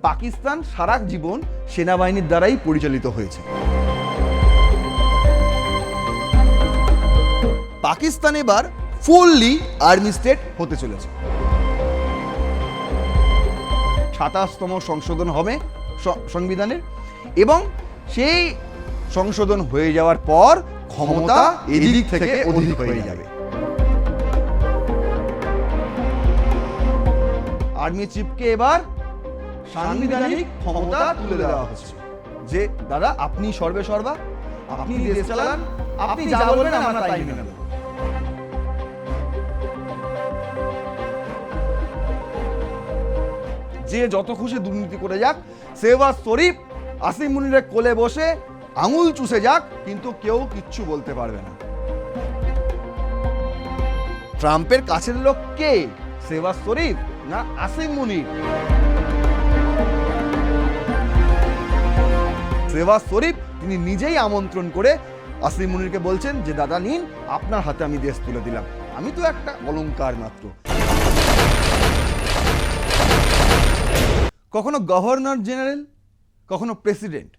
পাকিস্তান সারা জীবন সেনাবাহিনীর দ্বারাই পরিচালিত হয়েছে। পাকিস্তান এবার ফুললি আর্মি স্টেট হতে চলেছে। সাতাশতম সংশোধন হবে সংবিধানের এবং সেই সংশোধন হয়ে যাওয়ার পর ক্ষমতা এদিক থেকে অধিক হয়ে যাবে। আর্মি চিফকে এবার সাংবিধানিক ক্ষমতা তুলে দেওয়া হচ্ছে। যে দাদা আপনি সর্বে সর্বা আপনি দেশ চালান আপনি যা বলবেন আমরা তাই মেনে নেব। যে যত খুশি দুর্নীতি করে যাক সেবাজ শরীফ আসিম মুনিরের কোলে বসে আঙুল চুষে যাক কিন্তু কেউ কিচ্ছু বলতে পারবে না। ট্রাম্পের কাছের লোক কে? সেবাজ শরীফ না আসিম মুনির? সেবাজ শরীফ তিনি নিজেই আমন্ত্রণ করে আসিম মুনিরকে বলছেন যে, দাদা, নিন, আপনার হাতে আমি দেশ তুলে দিলাম। আমি তো একটা অলংকার মাত্র। কখনো গভর্নর জেনারেল, কখনো প্রেসিডেন্ট,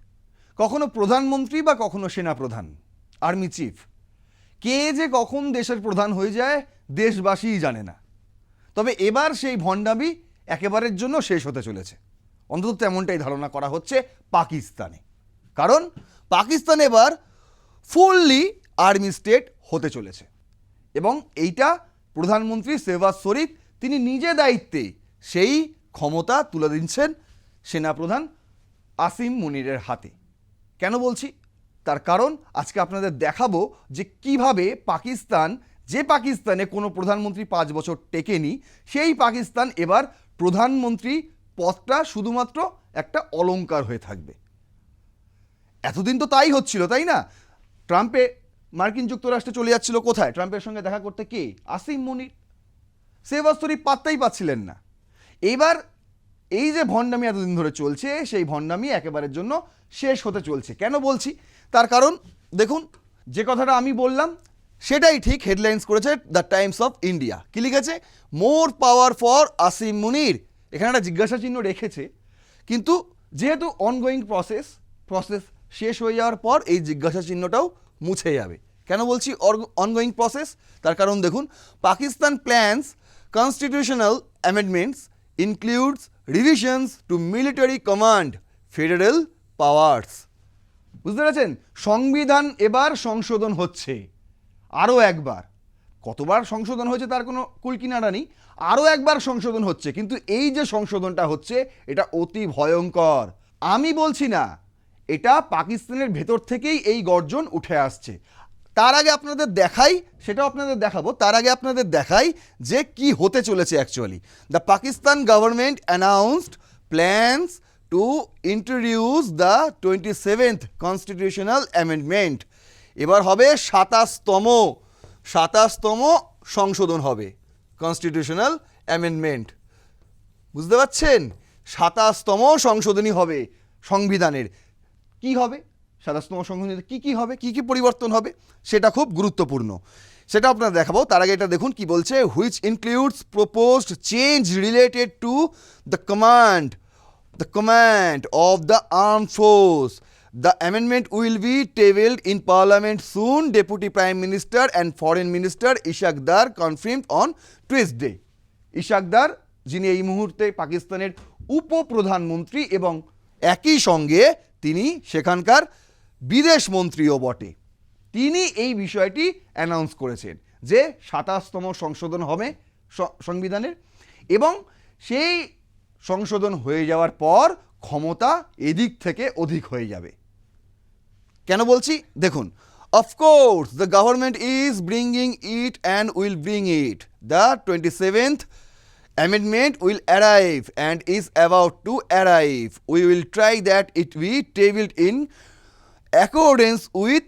কখনো প্রধানমন্ত্রী বা কখনো সেনাপ্রধান, আর্মি চিফ। কে যে কখন দেশের প্রধান হয়ে যায়, দেশবাসীই জানে না। তবে এবার সেই ভণ্ডামি একেবারের জন্য শেষ হতে চলেছে। অন্তত তেমনটাই ধারণা করা হচ্ছে পাকিস্তানে। কারণ পাকিস্তান এবার ফুললি আর্মি স্টেট হতে চলেছে। এবং এইটা প্রধানমন্ত্রী সেবাজ শরীফ তিনি নিজে দায়িত্বে সেই ক্ষমতা তুলে দিচ্ছেন সেনাপ্রধান আসিম মুনিরের হাতে। কেন বলছি? তার কারণ আজকে আপনাদের দেখাবো যে কীভাবে পাকিস্তান, যে পাকিস্তানে কোনো প্রধানমন্ত্রী পাঁচ বছর টেকেনি, সেই পাকিস্তান এবার প্রধানমন্ত্রী পদটা শুধুমাত্র একটা অলংকার হয়ে থাকবে। এতদিন তো তাই হচ্ছিল, তাই না? ট্রাম্পে মার্কিন যুক্তরাষ্ট্রে চলে যাচ্ছিল কোথায়? ট্রাম্পের সঙ্গে দেখা করতে কে? আসিম মুনির। সেবাস্তরী পাত্তাই পাচ্ছিলেন না। এইবার এই যে ভণ্ডামি এতদিন ধরে চলছে, সেই ভণ্ডামি একেবারের জন্য শেষ হতে চলছে। কেন বলছি? তার কারণ, দেখুন, যে কথাটা আমি বললাম, সেটাই ঠিক হেডলাইন্স করেছে দ্য টাইমস অফ ইন্ডিয়া। কি লিখেছে? More power for Asim Munir. এখানে একটা জিজ্ঞাসা চিহ্ন রেখেছে। কিন্তু যেহেতু অনগোয়িং প্রসেস প্রসেস শেষ হয়ে যাওয়ার পর এই জিজ্ঞাসা চিহ্নটাও মুছে যাবে। কেন বলছি? অনগোয়িং প্রসেস তার কারণ দেখুন, Pakistan plans constitutional amendments includes revisions to military command federal powers বুঝতে পেরেছেন? সংবিধান এবার সংশোধন হচ্ছে। আরও একবার। কতবার সংশোধন হয়েছে তার কোনো কুলকিনারা নেই। আরও একবার সংশোধন হচ্ছে। কিন্তু এই যে সংশোধনটা হচ্ছে, এটা অতি ভয়ঙ্কর। আমি বলছি না এটা পাকিস্তানের ভেতর থেকেই এই গর্জন উঠে আসছে। তার আগে আপনাদের দেখাই, সেটাও আপনাদের দেখাবো, তার আগে আপনাদের দেখাই যে কি হতে চলেছে actually the Pakistan government announced plans to introduce the twenty seventh constitutional amendment এবার হবে সাতাশতম সাতাশতম সংশোধন হবে কনস্টিটিউশনাল অ্যামেন্ডমেন্ট বুঝতে পারছেন? সাতাশতম সংশোধনী হবে সংবিধানের। কি হবে? সাদা স্তম্ভ সংশোধনী কী কী হবে? কী কী পরিবর্তন হবে? সেটা খুব গুরুত্বপূর্ণ। সেটা আপনারা দেখাবো। তার আগে এটা দেখুন কি বলছে which includes proposed change related to the command the command of the arm force the amendment will be table in parliament soon deputy prime minister and foreign minister Ishaq Dar confirm on Tuesday Ishaq দার যিনি এই মুহূর্তে পাকিস্তানের উপপ্রধানমন্ত্রী এবং একই সঙ্গে তিনি সেখানকার বিদেশ মন্ত্রীও বটে। তিনি এই বিষয়টি অ্যানাউন্স করেছেন যে সাতাশতম সংশোধন হবে সংবিধানের এবং সেই সংশোধন হয়ে যাওয়ার পর ক্ষমতা এদিক থেকে অধিক হয়ে যাবে। কেন বলছি? দেখুন of course the government is bringing it and will bring it the twenty seventh amendment will arrive and is about to arrive we will try that it be tabled in accordance with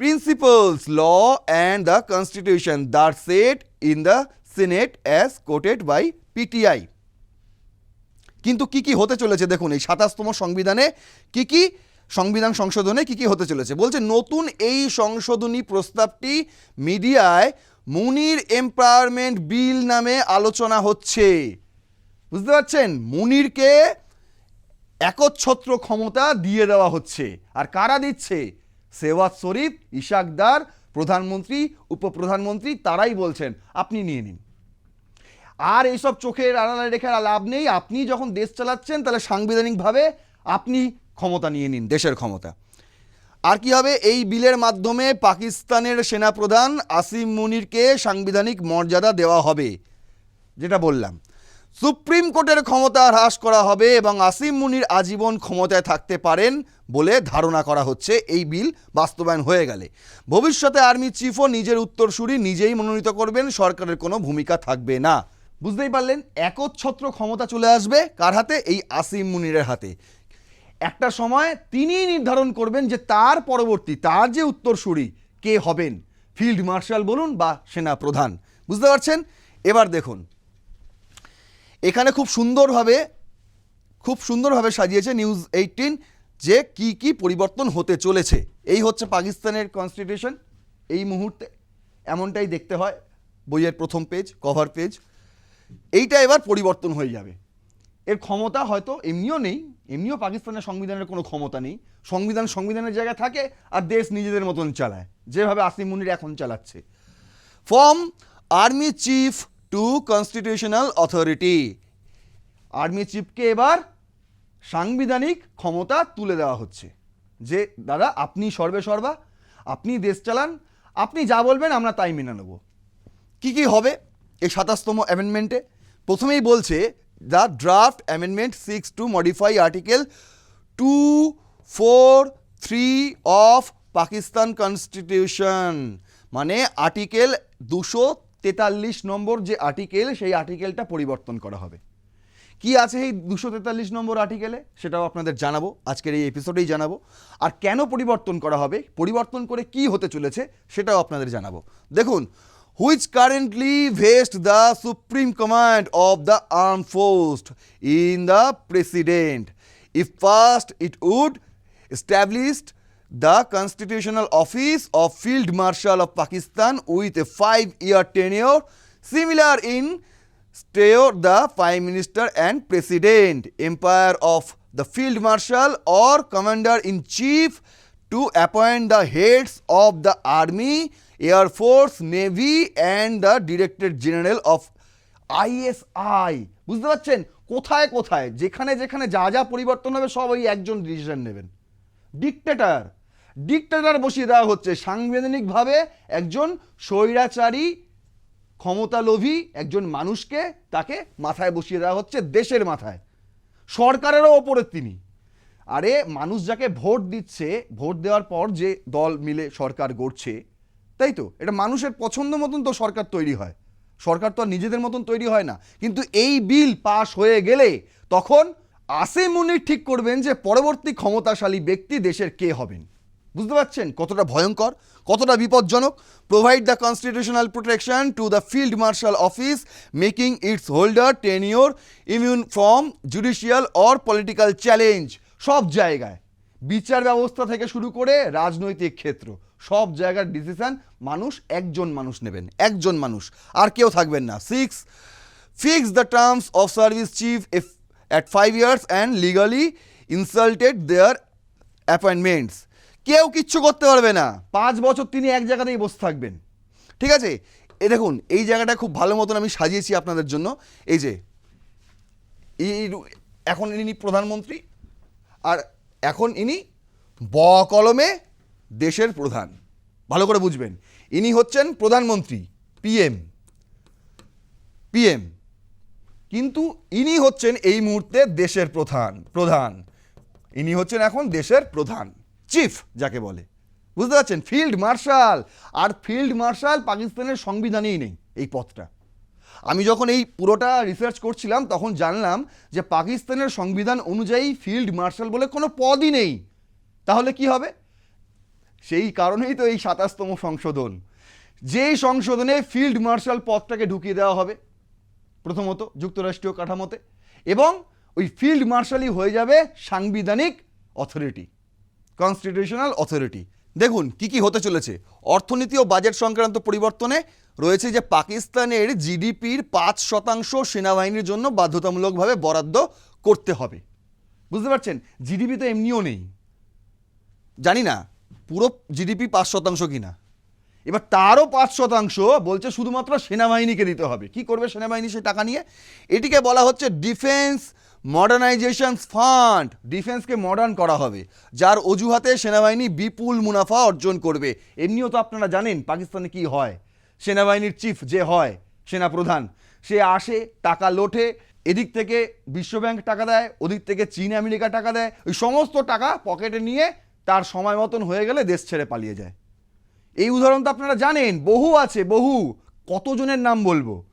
principles law and the constitution there set in the senate as quoted by PTI কিন্তু কি কি হতে চলেছে দেখুন, এই সাতাশতম সংবিধানে কি কি সংবিধান সংশোধনে কি কি হতে চলেছে? বলছে নতুন এই সংশোধনী প্রস্তাবটি মিডিয়ায় মুনির এম্পাওয়ারমেন্ট বিল নামে আলোচনা হচ্ছে। বুঝতে পারছেন? মুনিরকে একচ্ছত্র ক্ষমতা দিয়ে দেওয়া হচ্ছে। আর কারা দিচ্ছে? সেওয়াত শরীফ ইশাকদার প্রধানমন্ত্রী, উপপ্রধানমন্ত্রী, তারাই বলছেন। আপনি নিয়ে নিন। আর এইসব চোখের আড়ালে রেখে লাভ নেই। আপনি যখন দেশ চালাচ্ছেন, তাহলে সাংবিধানিকভাবে আপনি ক্ষমতা নিয়ে নিন, দেশের ক্ষমতা। আর কি হবে? এই বিলের মাধ্যমে পাকিস্তানের সেনাপ্রধান আসিম মুনিরকে সাংবিধানিক মর্যাদা দেওয়া হবে, যেটা বললাম। সুপ্রিম কোর্টের ক্ষমতা হ্রাস করা হবে এবং আসিম মুনির আজীবন ক্ষমতায় থাকতে পারেন বলে ধারণা করা হচ্ছে। এই বিল বাস্তবায়ন হয়ে গেলে। ভবিষ্যতে আর্মি চিফও নিজের উত্তরসূরি নিজেই মনোনীত করবেন, সরকারের কোনো ভূমিকা থাকবে না। বুঝতেই পারলেন, একচ্ছত্র ক্ষমতা চলে আসবে কার হাতে? এই আসিম মুনিরের হাতে। একটা সময় তিনিই নির্ধারণ করবেন যে তার পরবর্তী, তার যে উত্তরসূরি কে হবেন। ফিল্ড মার্শাল বলুন বা সেনা প্রধান। বুঝতে পারছেন? এবার দেখুন। এখানে খুব সুন্দরভাবে খুব সুন্দরভাবে সাজিয়েছে নিউজ এইটিন যে কি কি পরিবর্তন হতে চলেছে। এই হচ্ছে পাকিস্তানের কনস্টিটিউশন এই মুহূর্তে এমনটাই দেখতে হয়, বইয়ের প্রথম পেজ কভার পেজ এইটা এবার পরিবর্তন হয়ে যাবে। এর ক্ষমতা হয়তো এমনিও নেই, এমনিও পাকিস্তানের সংবিধানের কোনো ক্ষমতা নেই। সংবিধান সংবিধানের জায়গায় থাকে আর দেশ নিজেদের মতন চালায়, যেভাবে আসিম মুনির এখন চালাচ্ছে। Form army chief to constitutional authority. Army চিফকে এবার সাংবিধানিক ক্ষমতা তুলে দেওয়া হচ্ছে। যে, দাদা, আপনি সর্বে সর্বা, আপনি দেশ চালান, আপনি যা বলবেন আমরা তাই মেনে নেব। কী কী হবে এই সাতাশতম অ্যামেন্ডমেন্টে প্রথমেই বলছে the draft amendment six to modify article two four three of Pakistan constitution মানে আর্টিকেল দুশো তেতাল্লিশ নম্বর যে আর্টিকেল সেই আর্টিকেলটা পরিবর্তন করা হবে। কি আছে এই দুশো তেতাল্লিশ নম্বর আর্টিকেলে সেটাও আপনাদের জানাব। আজকের এই এপিসোডেই জানাব। আর কেন পরিবর্তন করা হবে? পরিবর্তন করে কি হতে চলেছে? সেটাও আপনাদের জানাব। দেখুন which currently vest the supreme command of the arm force in the president if first it would established the constitutional office of field marshal of pakistan with a five year tenure similar in stare the prime minister and president empire of the field marshal or commander in chief to appoint the heads of the army air force, navy, and the director general of ISI বুঝতে পারছেন? কোথায় কোথায়? যেখানে যেখানে যা যা পরিবর্তন হবে, সব ওই একজন ডিসিশন নেবেন। ডিকটেটার ডিকটেটার বসিয়ে দেওয়া হচ্ছে। সাংবিধানিকভাবে একজন স্বৈরাচারী, ক্ষমতালোভী একজন মানুষকে তাকে মাথায় বসিয়ে দেওয়া হচ্ছে, দেশের মাথায়। সরকারেরও ওপরে তিনি। আরে, মানুষ যাকে ভোট দিচ্ছে, ভোট দেওয়ার পর যে দল মিলে সরকার গড়ছে তাই তো? এটা মানুষের পছন্দ মতন তো সরকার তৈরি হয়। সরকার তো আর নিজেদের মতন তৈরি হয় না। কিন্তু এই বিল পাশ হয়ে গেলে তখন আসিম মুনির ঠিক করবেন যে পরবর্তী ক্ষমতাশালী ব্যক্তি দেশের কে হবেন। বুঝতে পারছেন? কতটা ভয়ঙ্কর, কতটা বিপজ্জনক। Provide the constitutional protection to the field marshal office making its holder tenure immune from judicial or political challenge সব জায়গায়। বিচার ব্যবস্থা থেকে শুরু করে রাজনৈতিক ক্ষেত্র। সব জায়গার ডিসিশন মানুষ, একজন মানুষ নেবেন, একজন মানুষ। আর কেউ থাকবেন না। Six fix the terms of service chief if, at five years and legally insulted their appointments কেউ কিচ্ছু করতে পারবে না। পাঁচ বছর তিনি এক জায়গাতেই বসে থাকবেন। ঠিক আছে? এ দেখুন, এই জায়গাটা খুব ভালো মতন আমি সাজিয়েছি আপনাদের জন্য। এই যে এখন ইনি প্রধানমন্ত্রী, আর এখন ইনি ব কলমে দেশের প্রধান। ভালো করে বুঝবেন। ইনি হচ্ছেন প্রধানমন্ত্রী, পিএম। পিএম। কিন্তু ইনি হচ্ছেন এই মুহূর্তে দেশের প্রধান প্রধান। ইনি হচ্ছেন এখন দেশের প্রধান, চিফ যাকে বলে। বুঝতে পারছেন? Field marshal. আর ফিল্ড মার্শাল পাকিস্তানের সংবিধানেই নেই এই পথটা। আমি যখন এই পুরোটা রিসার্চ করছিলাম, তখন জানলাম যে পাকিস্তানের সংবিধান অনুযায়ী ফিল্ড মার্শাল বলে কোনো পদই নেই। তাহলে কি হবে? সেই কারণেই তো এই সাতাশতম সংশোধন। যেই সংশোধনে ফিল্ড মার্শাল পদটাকে ঢুকিয়ে দেওয়া হবে, প্রথমত যুক্তরাষ্ট্রীয় কাঠামোতে, এবং ওই ফিল্ড মার্শালই হয়ে যাবে সাংবিধানিক অথরিটি, কনস্টিটিউশনাল অথরিটি। দেখুন, কি কি হতে চলেছে। অর্থনীতি ও বাজেট সংক্রান্ত পরিবর্তনে রয়েছে যে পাকিস্তানের জিডিপির পাঁচ শতাংশ সেনাবাহিনীর জন্য বাধ্যতামূলকভাবে বরাদ্দ করতে হবে। বুঝতে পারছেন? জিডিপি তো এমনিও নেই। জানি না। পুরো জিডিপি পাঁচ শতাংশ কিনা? এবার তারও পাঁচ শতাংশ বলছে শুধুমাত্র সেনাবাহিনীকে দিতে হবে। কি করবে সেনাবাহিনী সে টাকা নিয়ে? এটিকে বলা হচ্ছে ডিফেন্স মডার্নাইজেশন ফান্ড ডিফেন্সকে মডার্ন করা হবে, যার অজুহাতে সেনাবাহিনী বিপুল মুনাফা অর্জন করবে। এমনিও তো আপনারা জানেন পাকিস্তানে কি হয়। সেনাবাহিনীর চিফ যে হয়, সেনাপ্রধান, সে আসে, টাকা লোটে এদিক থেকে বিশ্বব্যাংক টাকা দেয়, ওদিক থেকে চীন, আমেরিকা টাকা দেয় ওই সমস্ত টাকা পকেটে নিয়ে তার সময় মতন হয়ে গেলে দেশ ছেড়ে পালিয়ে যায়। এই উদাহরণ তো আপনারা জানেন, বহু আছে, বহু। কতজনের নাম বলব?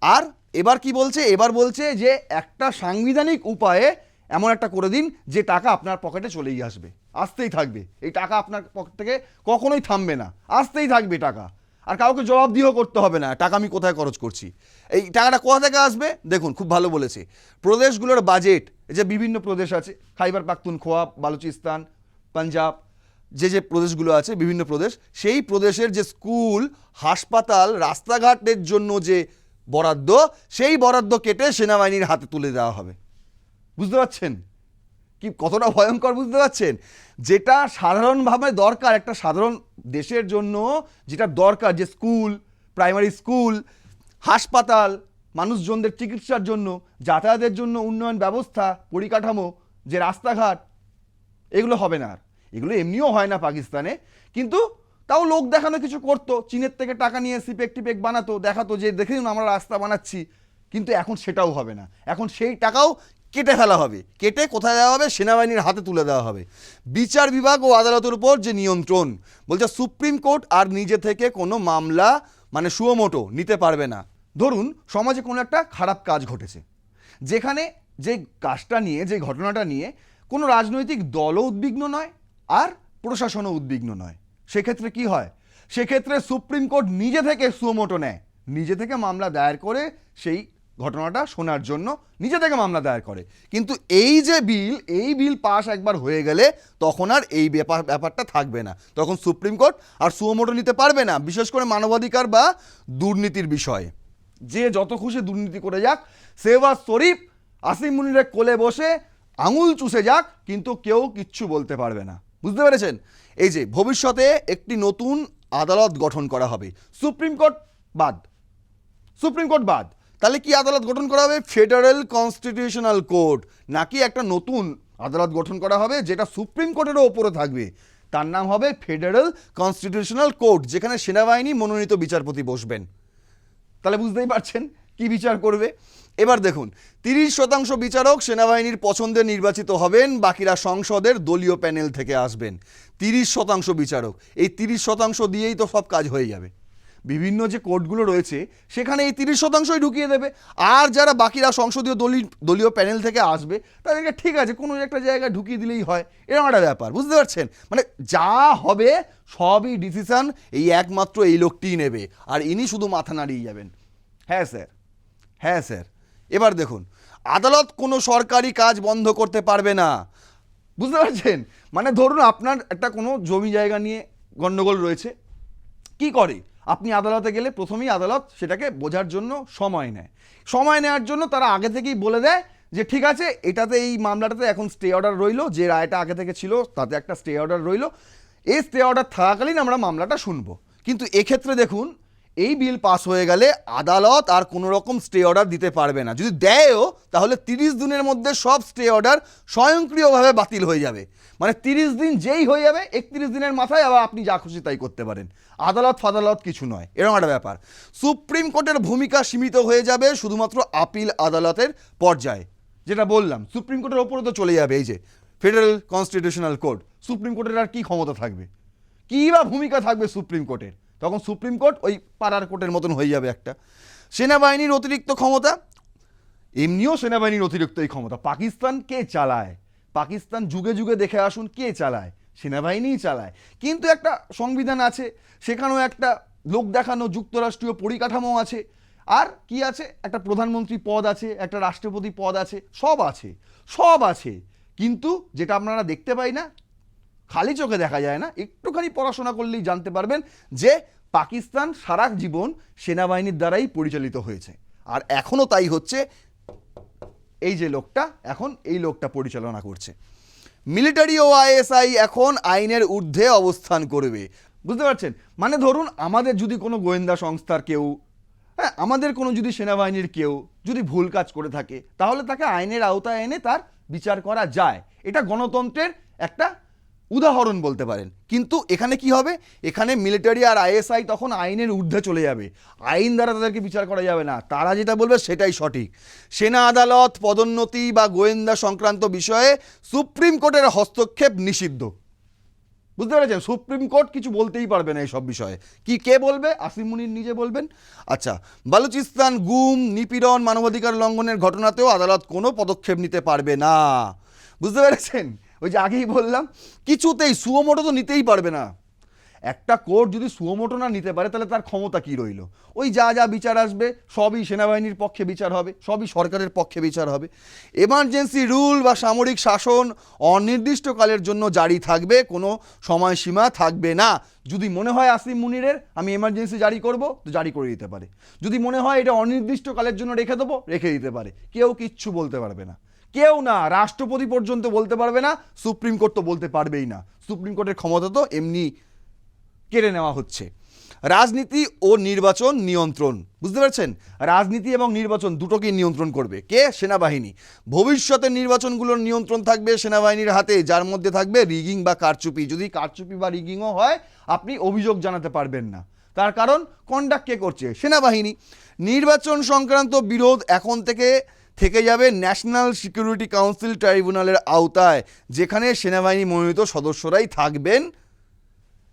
আর এবার কি বলছে? এবার বলছে যে একটা সাংবিধানিক উপায়ে এমন একটা করে দিন যে টাকা আপনার পকেটে চলেই আসবে। আসতেই থাকবে। এই টাকা আপনার পকেট থেকে কখনোই থামবে না। আসতেই থাকবে টাকা। আর কাউকে জবাবদিহ করতে হবে না। টাকা আমি কোথায় খরচ করছি? এই টাকাটা কোথা থেকে আসবে? দেখুন, খুব ভালো বলেছে। প্রদেশগুলোর বাজেট যে বিভিন্ন প্রদেশ আছে, খাইবার পাখতুনখোয়া, বালুচিস্তান পাঞ্জাব, যে যে প্রদেশগুলো আছে, বিভিন্ন প্রদেশ, সেই প্রদেশের যে স্কুল, হাসপাতাল, রাস্তাঘাটের জন্য যে বরাদ্দ, সেই বরাদ্দ কেটে সেনাবাহিনীর হাতে তুলে দেওয়া হবে। বুঝতে পারছেন? কি কতটা ভয়ঙ্কর, বুঝতে পারছেন? যেটা সাধারণভাবে দরকার, একটা সাধারণ দেশের জন্য যেটা দরকার, যে স্কুল, প্রাইমারি স্কুল, হাসপাতাল, মানুষজনদের চিকিৎসার জন্য, যাতায়াতের জন্য উন্নয়ন ব্যবস্থা, পরিকাঠামো, যে রাস্তাঘাট এগুলো হবে না আর। এগুলো এমনিও হয় না পাকিস্তানে। কিন্তু তাও লোক দেখানো কিছু করতো। চীনের থেকে টাকা নিয়ে সিপেক টিপেক বানাতো, দেখাতো যে, দেখে আমরা রাস্তা বানাচ্ছি। কিন্তু এখন সেটাও হবে না। এখন সেই টাকাও কেটে ফেলা হবে। কেটে কোথায় দেওয়া হবে? সেনাবাহিনীর হাতে তুলে দেওয়া হবে। বিচার বিভাগ ও আদালতের উপর যে নিয়ন্ত্রণ, বলছে সুপ্রিম কোর্ট আর নিজে থেকে কোনো মামলা মানে সুয়মোটো, নিতে পারবে না। ধরুন, সমাজে কোনো একটা খারাপ কাজ ঘটেছে। যেখানে যে কাজটা নিয়ে, যে ঘটনাটা নিয়ে কোনো রাজনৈতিক দলও উদ্বিগ্ন নয় আর প্রশাসনও উদ্বিগ্ন নয়। সেক্ষেত্রে কি হয়? সেক্ষেত্রে সুপ্রিম কোর্ট নিজে থেকে সুমোটো নেয়। নিজে থেকে মামলা দায়ের করে সেই ঘটনাটা শোনার জন্য নিজে থেকে মামলা দায়ের করে। কিন্তু এই যে বিল, এই বিল পাস একবার হয়ে গেলে তখন আর এই ব্যাপার, ব্যাপারটা থাকবে না। তখন সুপ্রিম কোর্ট আর সুমোটো নিতে পারবে না, বিশেষ করে মানবাধিকার বা দুর্নীতির বিষয়ে। যে যত খুশি দুর্নীতি করে যাক সেবা শরীফ, আসিম মুনিরের কোলে বসে আঙুল চুষে যাক, কিন্তু কেউ কিচ্ছু বলতে পারবে না। বুঝতে পেরেছেন? এই যে, ভবিষ্যতে একটি নতুন আদালত গঠন করা হবে। সুপ্রিম কোর্ট বাদ। সুপ্রিম কোর্ট বাদ। তাহলে কি আদালত গঠন করা হবে? Federal constitutional court. নাকি একটা নতুন আদালত গঠন করা হবে, যেটা সুপ্রিম কোর্টেরও ওপরে থাকবে? তার নাম হবে ফেডারেল কনস্টিটিউশনাল কোর্ট, যেখানে সেনাবাহিনী মনোনীত বিচারপতি বসবেন। তাহলে বুঝতেই পারছেন কি বিচার করবে? এবার দেখুন, তিরিশ শতাংশ বিচারক সেনাবাহিনীর পছন্দের নির্বাচিত হবেন, বাকিরা সংসদের দলীয় প্যানেল থেকে আসবেন। তিরিশ শতাংশ বিচারক, এই তিরিশ শতাংশ দিয়েই তো সব কাজ হয়ে যাবে। বিভিন্ন যে কোর্টগুলো রয়েছে, সেখানে এই তিরিশ শতাংশই ঢুকিয়ে দেবে। আর যারা বাকিরা সংসদীয় দলীয় দলীয় প্যানেল থেকে আসবে, তাদেরকে ঠিক আছে, কোনো একটা জায়গায় ঢুকিয়ে দিলেই হয়। এরকম একটা ব্যাপার, বুঝতে পারছেন? মানে যা হবে, সবই ডিসিশন এই একমাত্র এই লোকটিই নেবে। আর ইনি শুধু মাথা নাড়িয়ে যাবেন। হ্যাঁ স্যার। হ্যাঁ স্যার। এবার দেখুন, আদালত কোনো সরকারি কাজ বন্ধ করতে পারবে না। বুঝতে পারছেন? মানে ধরুন আপনার একটা কোনো জমি জায়গা নিয়ে গণ্ডগোল রয়েছে, কি করে? আপনি আদালতে গেলে প্রথমেই আদালত সেটাকে বোঝার জন্য সময় নেয়। সময় নেওয়ার জন্য তারা আগে থেকেই বলে দেয় যে, ঠিক আছে, এটাতে এই মামলাটাতে এখন স্টে অর্ডার রইল, যে রায়টা আগে থেকে ছিল তাতে একটা স্টে অর্ডার রইল। এই স্টে অর্ডার থাকাকালীন আমরা মামলাটা শুনব। কিন্তু এক্ষেত্রে দেখুন এই বিল পাস হয়ে গেলে আদালত আর কোনো রকম স্টে অর্ডার দিতে পারবে না। যদি দেয়ও, তাহলে তিরিশ দিনের মধ্যে সব স্টে অর্ডার স্বয়ংক্রিয়ভাবে বাতিল হয়ে যাবে। মানে তিরিশ দিন যেই হয়ে যাবে, একত্রিশ দিনের মাথায় আবার আপনি যা খুশি তাই করতে পারেন। আদালত ফাদালত কিছু নয়, এরকম একটা ব্যাপার। সুপ্রিম কোর্টের ভূমিকা সীমিত হয়ে যাবে শুধুমাত্র আপিল আদালতের পর্যায়ে। যেটা বললাম, সুপ্রিম কোর্টের ওপরে তো চলে যাবে, এই যে ফেডারেল কনস্টিটিউশনাল কোর্ট। সুপ্রিম কোর্টের আর কি ক্ষমতা থাকবে? কী বা ভূমিকা থাকবে সুপ্রিম কোর্টের? তখন সুপ্রিম কোর্ট ওই পাড়ার কোর্টের মতন হয়ে যাবে একটা। সেনাবাহিনীর অতিরিক্ত ক্ষমতা? এমনিও সেনাবাহিনীর অতিরিক্ত এই ক্ষমতা। পাকিস্তান কে চালায়? পাকিস্তান যুগে যুগে দেখে আসুন কে চালায়? সেনাবাহিনীই চালায়। কিন্তু একটা সংবিধান আছে, সেখানেও একটা লোক দেখানো যুক্তরাষ্ট্রীয় পরিকাঠামো আছে। আর কি আছে? একটা প্রধানমন্ত্রী পদ আছে, একটা রাষ্ট্রপতি পদ আছে, সব আছে সব আছে। কিন্তু যেটা আপনারা দেখতে পাই না খালি চোখে দেখা যায় না, একটুখানি পড়াশোনা করলেই জানতে পারবেন যে পাকিস্তান সারা জীবন সেনাবাহিনীর দ্বারাই পরিচালিত হয়েছে। আর এখনও তাই হচ্ছে, এই যে লোকটা, এখন এই লোকটা পরিচালনা করছে। মিলিটারি ও আইএসআই এখন আইনের ঊর্ধ্বে অবস্থান করবে। বুঝতে পারছেন? মানে ধরুন আমাদের যদি কোনো গোয়েন্দা সংস্থার কেউ হ্যাঁ আমাদের কোনো যদি সেনাবাহিনীর কেউ যদি ভুল কাজ করে থাকে, তাহলে তাকে আইনের আওতায় এনে তার বিচার করা যায়। এটা গণতন্ত্রের একটা উদাহরণ বলতে পারেন। কিন্তু এখানে কি হবে? এখানে মিলিটারি আর আইএসআই তখন আইনের ঊর্ধ্বে চলে যাবে। আইন দ্বারা তাদেরকে বিচার করা যাবে না। তারা যেটা বলবে সেটাই সঠিক। সেনা আদালত, পদোন্নতি বা গোয়েন্দা সংক্রান্ত বিষয়ে সুপ্রিম কোর্টের হস্তক্ষেপ নিষিদ্ধ। বুঝতে পেরেছেন? সুপ্রিম কোর্ট কিছু বলতেই পারবে না এইসব বিষয়ে। কি কে বলবে? আসিম মুনির নিজে বলবেন। আচ্ছা বালুচিস্তান গুম, নিপীড়ন, মানবাধিকার লঙ্ঘনের ঘটনাতেও আদালত কোনো পদক্ষেপ নিতে পারবে না। বুঝতে পেরেছেন? ওই যে আগেই বললাম, কিছুতেই সুয়োমোটো তো নিতেই পারবে না। একটা কোর্ট যদি সুয়োমোটো না নিতে পারে, তাহলে তার ক্ষমতা কি রইল? ওই যা যা বিচার আসবে, সবই সেনাবাহিনীর পক্ষে বিচার হবে, সবই সরকারের পক্ষে বিচার হবে। এমার্জেন্সি রুল বা সামরিক শাসন অনির্দিষ্টকালের জন্য জারি থাকবে, কোনো সময়সীমা থাকবে না। যদি মনে হয় আসিম মুনিরের, আমি এমার্জেন্সি জারি করব, তো জারি করে দিতে পারে। যদি মনে হয় এটা অনির্দিষ্টকালের জন্য রেখে দেবো, রেখে দিতে পারে। কেউ কিচ্ছু বলতে পারবে না। কেউ না, রাষ্ট্রপতি পর্যন্ত বলতে পারবে না, সুপ্রিম কোর্ট তো বলতে পারবেই না। সুপ্রিম কোর্টের ক্ষমতা তো এমনি কেড়ে নেওয়া হচ্ছে। রাজনীতি ও নির্বাচন নিয়ন্ত্রণ, বুঝতে পারছেন? রাজনীতি এবং নির্বাচন দুটোকেই নিয়ন্ত্রণ করবে। কে? সেনাবাহিনী। ভবিষ্যতের নির্বাচনগুলোর নিয়ন্ত্রণ থাকবে সেনাবাহিনীর হাতে, যার মধ্যে থাকবে রিগিং বা কারচুপি। যদি কারচুপি বা রিগিংও হয়, আপনি অভিযোগ জানাতে পারবেন না। তার কারণ কন্ডাক্ট কে করছে? সেনাবাহিনী। নির্বাচন সংক্রান্ত বিরোধ এখন থেকে থেকে যাবে ন্যাশনাল সিকিউরিটি কাউন্সিল ট্রাইব্যুনালের আওতায়, যেখানে সেনাবাহিনী মনোনীত সদস্যরাই থাকবেন।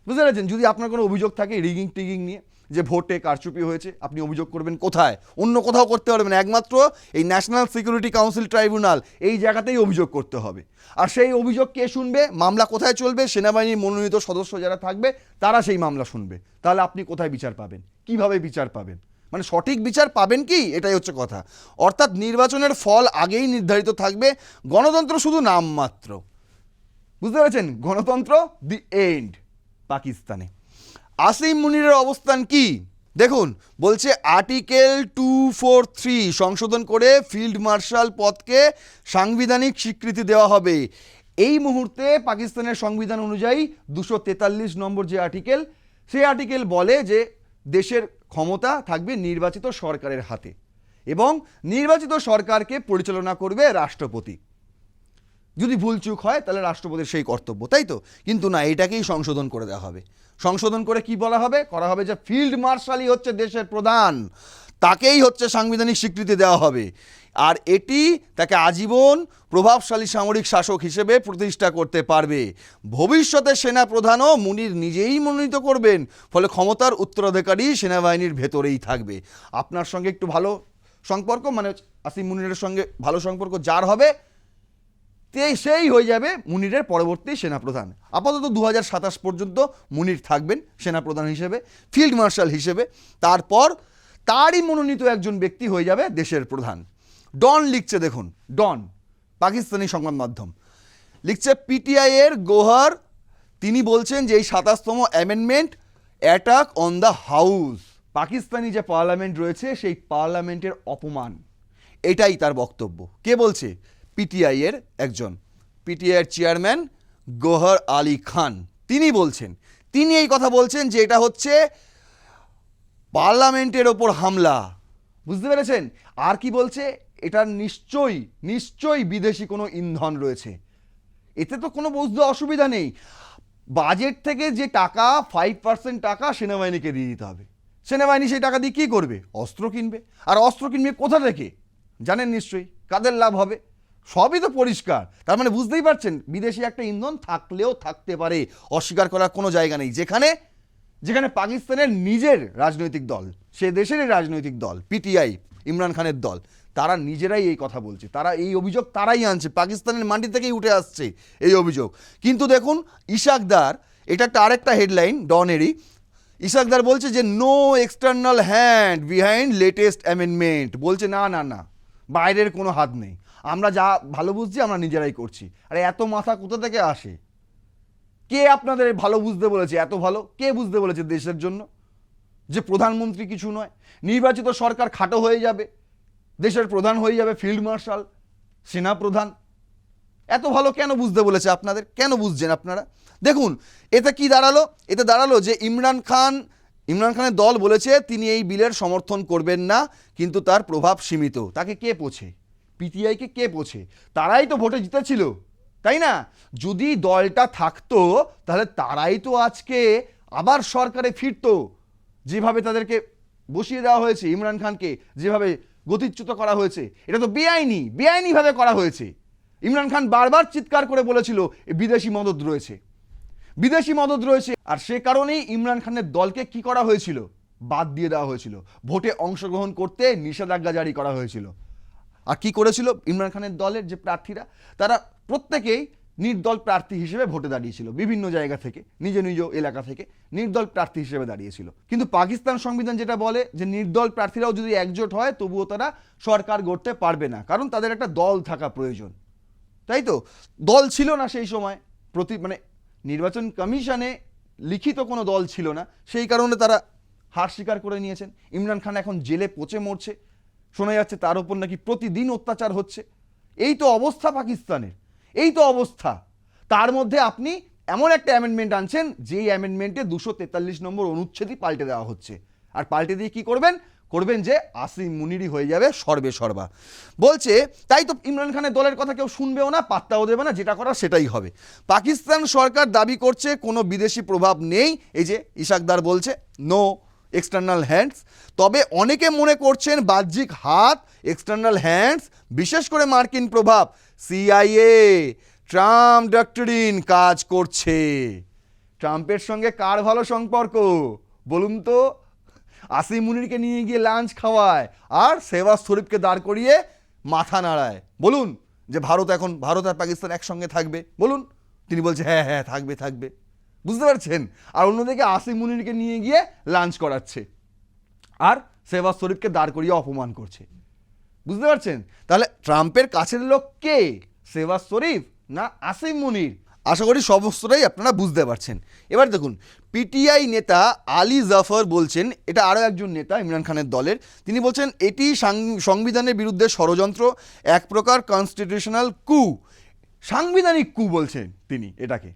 বুঝতে পেরেছেন? যদি আপনার কোনো অভিযোগ থাকে রিগিং, টিগিং নিয়ে, যে ভোটে কারচুপি হয়েছে, আপনি অভিযোগ করবেন কোথায়? অন্য কোথাও করতে পারবেন একমাত্র এই ন্যাশনাল সিকিউরিটি কাউন্সিল ট্রাইব্যুনাল, এই জায়গাতেই অভিযোগ করতে হবে। আর সেই অভিযোগ কে শুনবে? মামলা কোথায় চলবে? সেনাবাহিনীর মনোনীত সদস্য যারা থাকবে, তারা সেই মামলা শুনবে। তাহলে আপনি কোথায় বিচার পাবেন? কীভাবে বিচার পাবেন? মানে সঠিক বিচার পাবেন কি? এটাই হচ্ছে কথা। অর্থাৎ নির্বাচনের ফল আগেই নির্ধারিত থাকবে। গণতন্ত্র শুধু নামমাত্র বুঝতে পেরেছেন? গণতন্ত্র দি এন্ড পাকিস্তানে। আসিম মুনিরের অবস্থান কি? দেখুন, বলছে আর্টিকেল টু ফোর থ্রি সংশোধন করে ফিল্ড মার্শাল পদকে সাংবিধানিক স্বীকৃতি দেওয়া হবে। এই মুহূর্তে পাকিস্তানের সংবিধান অনুযায়ী দুশো তেতাল্লিশ নম্বর যে আর্টিকেল সেই আর্টিকেল বলে যে দেশের ক্ষমতা থাকবে নির্বাচিত সরকারের হাতে এবং নির্বাচিত সরকারকে পরিচালনা করবে রাষ্ট্রপতি। যদি ভুলচুক হয়, তাহলে রাষ্ট্রপতির সেই কর্তব্য, তাই তো? কিন্তু না, এটাকেই সংশোধন করে দেওয়া হবে। সংশোধন করে কি বলা হবে? করা হবে যে ফিল্ড মার্শালই হচ্ছে দেশের প্রধান। তাকেই হচ্ছে সাংবিধানিক স্বীকৃতি দেওয়া হবে। আর এটি তাকে আজীবন প্রভাবশালী সামরিক শাসক হিসেবে প্রতিষ্ঠা করতে পারবে। ভবিষ্যতে সেনা প্রধানও মুনির নিজেই মনোনীত করবেন, ফলে ক্ষমতার উত্তরাধিকারী সেনাবাহিনীর ভেতরেই থাকবে। আপনার সঙ্গে একটু ভালো সম্পর্ক মানে আসিম মুনিরের সঙ্গে ভালো সম্পর্ক যার হবে সেই হয়ে যাবে মুনিরের পরবর্তী সেনাপ্রধান। আপাতত দু পর্যন্ত মুনির থাকবেন সেনাপ্রধান হিসেবে, ফিল্ড মার্শাল হিসেবে। তারপর তারই মনোনীত একজন ব্যক্তি হয়ে যাবে দেশের প্রধান। ডন লিখছে দেখুন, ডন, পাকিস্তানি সংবাদ মাধ্যম। লিখছে পিটিআই এর গোহার, তিনি বলছেন যে এই সাতাশতম amendment attack on the house Pakistani যে পার্লামেন্ট রয়েছে, সেই পার্লামেন্টের অপমান। এটাই তার বক্তব্য। কে বলছে? পিটিআই এর একজন। পিটিআই এর চেয়ারম্যান গোহর আলী খান। তিনি বলছেন, তিনি এই কথা বলছেন যে এটা হচ্ছে পার্লামেন্টের ওপর হামলা। বুঝতে পেরেছেন? আর কি বলছে? এটা নিশ্চয়ই নিশ্চয়ই বিদেশি কোনো ইন্ধন রয়েছে। এতে তো কোনো বুঝতে অসুবিধা নেই। বাজেট থেকে যে টাকা ফাইভ পার্সেন্ট টাকা সেনাবাহিনীকে দিয়ে দিতে হবে। সেনাবাহিনী সেই টাকা দিয়ে কী করবে? অস্ত্র কিনবে। আর অস্ত্র কিনবে কোথা থেকে? জানেন নিশ্চয়ই, কাদের লাভ হবে? সবই তো পরিষ্কার। তার মানে বুঝতেই পারছেন, বিদেশি একটা ইন্ধন থাকলেও থাকতে পারে, অস্বীকার করার কোনো জায়গা নেই। যেখানে যেখানে পাকিস্তানের নিজের রাজনৈতিক দল, সে দেশেরই রাজনৈতিক দল, পিটিআই, ইমরান খানের দল তারা নিজেরাই এই কথা বলছে। তারা এই অভিযোগ তারাই আনছে। পাকিস্তানের মাটি থেকেই উঠে আসছে এই অভিযোগ। কিন্তু দেখুন, ইশাকদার, এটা একটা আরেকটা হেডলাইন ডনেরই ইশাকদার বলছে যে no external hand behind latest amendment বলছে, না না না, বাইরের কোনো হাত নেই। আমরা যা ভালো বুঝছি, আমরা নিজেরাই করছি। আরে, এত মাথা কোথা থেকে আসে? কে আপনাদের ভালো বুঝতে বলেছে? এত ভালো? কে বুঝতে বলেছে দেশের জন্য? যে প্রধানমন্ত্রী কিছু নয়। নির্বাচিত সরকার খাটো হয়ে যাবে। দেশের প্রধান হয়ে যাবে ফিল্ড মার্শাল সেনাপ্রধান এত ভালো কেন বুঝতে বলেছে আপনাদের? কেন বুঝছেন আপনারা? দেখুন, এতে কি দাঁড়াল? এতে দাঁড়াল যে ইমরান খান, ইমরান খানের দল বলেছে তিনি এই বিলের সমর্থন করবেন না, কিন্তু তার প্রভাব সীমিত। তাকে কে পোছে? পিটিআইকে কে পোছে? তারাই তো ভোটে জিতেছিল, তাই না? যদি দলটা থাকতো, তাহলে তারাই তো আজকে আবার সরকারে ফিরতো। যেভাবে তাদেরকে বসিয়ে দেওয়া হয়েছে ইমরান খানকে, যেভাবে গতিচ্যুত করা হয়েছে। এটা তো বেআইনি, বেআইনিভাবে করা হয়েছে। ইমরান খান বারবার চিৎকার করে বলেছিল বিদেশি মদত রয়েছে। বিদেশি মদত রয়েছে, আর সে কারণেই ইমরান খানের দলকে কি করা হয়েছিল? বাদ দিয়ে দেওয়া হয়েছিল। ভোটে অংশগ্রহণ করতে নিষেধাজ্ঞা জারি করা হয়েছিল। আর কি করেছিল? ইমরান খানের দলের যে প্রার্থীরা, তারা প্রত্যেকেই নির্দল প্রার্থী হিসেবে ভোটে দাঁড়িয়েছিল, বিভিন্ন জায়গা থেকে, নিজ নিজ এলাকা থেকে নির্দল প্রার্থী হিসেবে দাঁড়িয়েছিল। কিন্তু পাকিস্তান সংবিধান যেটা বলে যে নির্দল প্রার্থীরাও যদি একজোট হয়, তবুও তারা সরকার গড়তে পারবে না, কারণ তাদের একটা দল থাকা প্রয়োজন। তাই তো? দল ছিল না সেই সময়। প্রতি মানে নির্বাচন কমিশনে লিখিত কোনো দল ছিল না। সেই কারণে তারা হার স্বীকার করে নিয়েছেন। ইমরান খান এখন জেলে পচে মরছে। শোনা যাচ্ছে তার উপর নাকি প্রতিদিন অত্যাচার হচ্ছে। এই তো অবস্থা পাকিস্তানের। এই তো অবস্থা। তার মধ্যে আপনি এমন একটা অ্যামেন্ডমেন্ট আনছেন, যেই অ্যামেন্ডমেন্টে দুশো তেতাল্লিশ নম্বর অনুচ্ছেদই পাল্টে দেওয়া হচ্ছে। আর পাল্টে দিয়ে কি করবেন? করবেন যে আসিম মুনিরই হয়ে যাবে সর্বে সর্বা। বলছে, তাই তো ইমরান খানের দলের কথা কেউ শুনবেও না, পাত্তাও দেবে না, যেটা করার সেটাই হবে। পাকিস্তান সরকার দাবি করছে, কোনো বিদেশি প্রভাব নেই। এই যে ইশাকদার বলছে নো এক্সটার্নাল হ্যান্ডস তবে অনেকে মনে করছেন বাহ্যিক হাত এক্সটার্নাল হ্যান্ডস বিশেষ করে মার্কিন প্রভাব। সিআইএ ট্রাম্প ডক্টরিন কাজ করছে। ট্রাম্পের সঙ্গে কার ভালো সম্পর্ক? বলুন তো আসিম মুনিরকে নিয়ে গিয়ে লাঞ্চ খাওয়ায় আর সেবাজ শরীফকে দাঁড় করিয়ে মাথা নাড়ায়। বলুন যে ভারত এখন, ভারত আর পাকিস্তান একসঙ্গে থাকবে? বলুন। তিনি বলছে হ্যাঁ হ্যাঁ থাকবে থাকবে। বুঝতে পারছেন? আর অন্যদিকে আসিম মুনিরকে নিয়ে গিয়ে লাঞ্চ করাচ্ছে। আর সেবাজ শরীফকে দাঁড় করিয়ে অপমান করছে। বুঝতে পারছেন? তাহলে ট্রাম্পের কাছের লোক কে? সেবাজ শরীফ না আসিম মুনির? আশা করি সমস্তটাই আপনারা বুঝতে পারছেন। এবার দেখুন, পিটিআই নেতা আলী জাফর বলছেন, এটা আরও একজন নেতা, ইমরান খানের দলের, তিনি বলছেন, এটি সংবিধানের বিরুদ্ধে ষড়যন্ত্র, এক প্রকার কনস্টিটিউশনাল কু। সাংবিধানিক কু বলছেন তিনি এটাকে।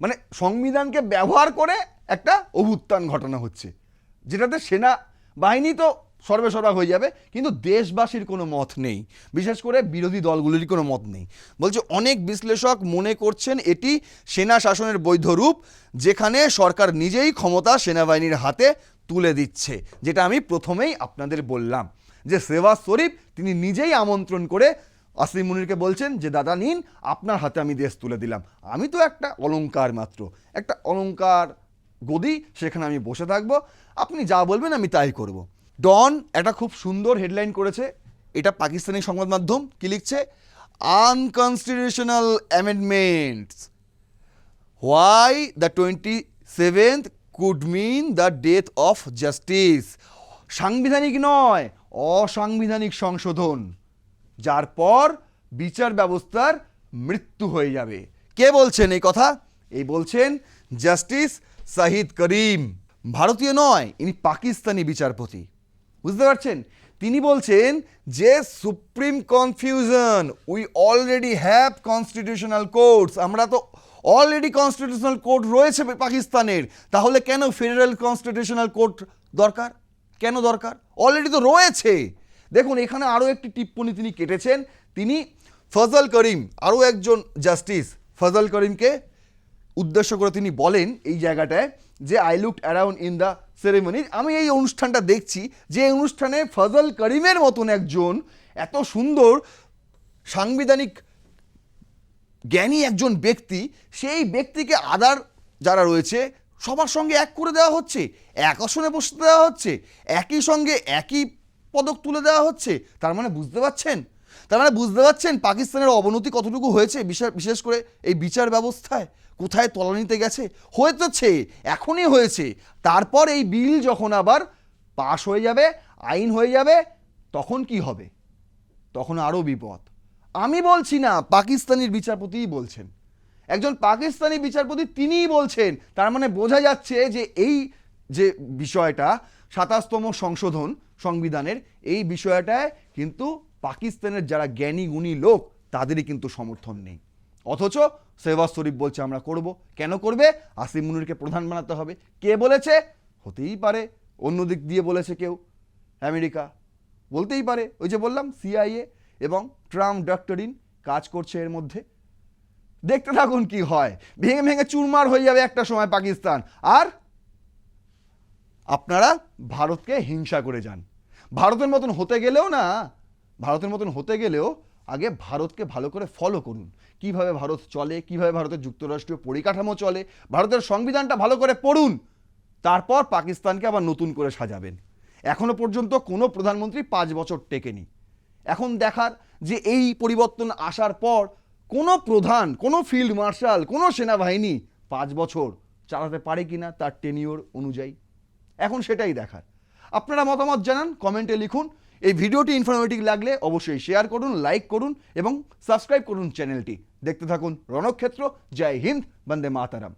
মানে সংবিধানকে ব্যবহার করে একটা অভ্যুত্থান ঘটনা হচ্ছে। যেটাতে সেনা বাহিনী তো সর্বেসর্বা হয়ে যাবে, কিন্তু দেশবাসীর কোনো মত নেই। বিশেষ করে বিরোধী দলগুলির কোনো মত নেই। বলছে, অনেক বিশ্লেষক মনে করছেন এটি সেনা শাসনের বৈধ রূপ, যেখানে সরকার নিজেই ক্ষমতা সেনাবাহিনীর হাতে তুলে দিচ্ছে, যেটা আমি প্রথমেই আপনাদের বললাম। যে সেবাজ শরীফ, তিনি নিজেই আমন্ত্রণ করে আসিম মুনিরকে বলছেন যে, দাদা নিন, আপনার হাতে আমি দেশ তুলে দিলাম। আমি তো একটা অলঙ্কার মাত্র, একটা অলঙ্কার গদি, সেখানে আমি বসে থাকব। আপনি যা বলবেন আমি তাই করব। ডন একটা খুব সুন্দর হেডলাইন করেছে, এটা পাকিস্তানি সংবাদ মাধ্যম কি লিখছে? Unconstitutional amendments why the twenty seventh could mean the death of justice সাংবিধানিক নয়, অসাংবিধানিক সংশোধন, যার পর বিচার ব্যবস্থার মৃত্যু হয়ে যাবে। কে বলছেন এই কথা? এই বলছেন জাস্টিস সাহিদ করিম। ভারতীয় নয়, ইনি পাকিস্তানি বিচারপতি। বুঝতে পারছেন? তিনি বলছেন যে supreme confusion we already have constitutional courts আমরা তো অলরেডি কনস্টিটিউশনাল কোর্ট রয়েছে পাকিস্তানের, তাহলে কেন ফেডারেল কনস্টিটিউশনাল কোর্ট দরকার? কেন দরকার? অলরেডি তো রয়েছে। দেখুন, এখানে আরও একটি টিপ্পণী তিনি কেটেছেন। তিনি ফজল করিম আরও একজন জাস্টিস ফজল করিমকে উদ্দেশ্য করে তিনি বলেন এই জায়গাটায় যে I look around in the ceremony আমি এই অনুষ্ঠানটা দেখছি যে অনুষ্ঠানে ফজল করিমের মতন একজন এত সুন্দর সাংবিধানিক জ্ঞানী একজন ব্যক্তি, সেই ব্যক্তিকে আদার যারা রয়েছে, সবার সঙ্গে এক করে দেওয়া হচ্ছে, এক আসনে বসতে দেওয়া হচ্ছে, একই সঙ্গে একই পদক তুলে দেওয়া হচ্ছে। তার মানে বুঝতে পারছেন? তার মানে বুঝতে পারছেন পাকিস্তানের অবনতি কতটুকু হয়েছে? বিশেষ করে এই বিচার ব্যবস্থায় কোথায় তলানিতে গেছে? হয়েছে, এখনই হয়েছে। তারপর এই বিল যখন আবার পাশ হয়ে যাবে, আইন হয়ে যাবে, তখন কি হবে? তখন আরও বিপদ। আমি বলছি না পাকিস্তানির বিচারপতিই বলছেন। একজন পাকিস্তানি বিচারপতি তিনিই বলছেন। তার মানে বোঝা যাচ্ছে যে এই যে বিষয়টা, সাতাশতম সংশোধন সংবিধানের, এই বিষয়টায় কিন্তু পাকিস্তানের যারা জ্ঞানী, গুণী লোক, তাদেরই কিন্তু সমর্থন নেই। অথচ সেবাজ শরীফ বলছে, আমরা করব। কেন করবে? আসিম মুনিরকে প্রধান বানাতে হবে। কে বলেছে? হতেই পারে। অন্য দিক দিয়ে বলেছে কেউ। আমেরিকা বলতেই পারে। ওই যে বললাম, সিআইএ এবং ট্রাম্প ডক্টরিন কাজ করছে এর মধ্যে। দেখতে থাকুন কি হয়। ভেঙে ভেঙে চুরমার হয়ে যাবে একটা সময় পাকিস্তান। আর আপনারা ভারতকে হিংসা করে যান। ভারতের মতন হতে গেলেও না ভারতের মতন হতে গেলেও আগে ভারতকে ভালো করে ফলো করুন। কীভাবে ভারত চলে, কীভাবে ভারতের যুক্তরাষ্ট্রীয় পরিকাঠামো চলে, ভারতের সংবিধানটা ভালো করে পড়ুন, তারপর পাকিস্তানকে আবার নতুন করে সাজাবেন। এখনও পর্যন্ত কোনো প্রধানমন্ত্রী পাঁচ বছর টেকেনি। এখন দেখার যে এই পরিবর্তন আসার পর কোনো প্রধান, কোনো ফিল্ড মার্শাল কোনো সেনাবাহিনী পাঁচ বছর চালাতে পারে কিনা তার টেনিওর অনুযায়ী। এখন সেটাই দেখার। আপনারা মতামত জানান কমেন্টে লিখুন। এই ভিডিওটি ইনফরমেটিভ লাগলে অবশ্যই শেয়ার করুন লাইক করুন এবং সাবস্ক্রাইব করুন চ্যানেলটি। দেখতে থাকুন রণক্ষেত্র। জয় হিন্দ, বন্দে মাতারাম।